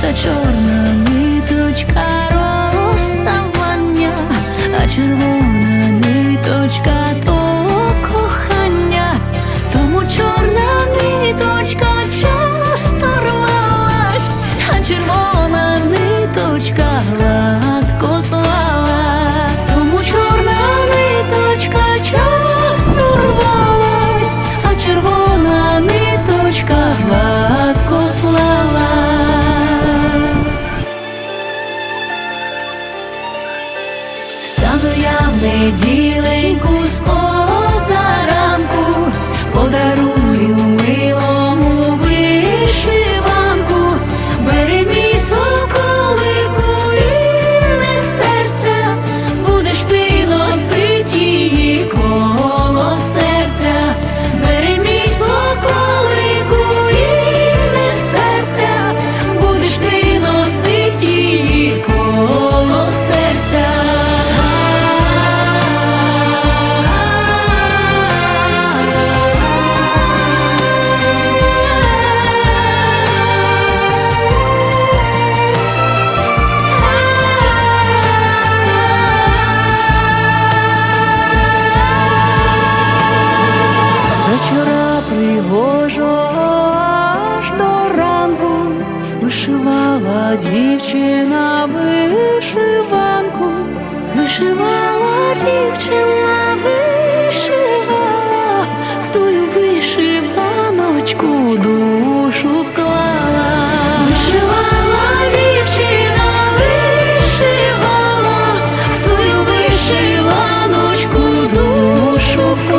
та чорна Встану я в неділеньку з позаранку, подарую вечора пригожо аж до ранку. Вишивала дівчина вишиванку, вишивала дівчина, вишивала, в тую вишиваночку душу вклала, вишивала дівчина, вишивала, в тую вишиваночку душу вклала.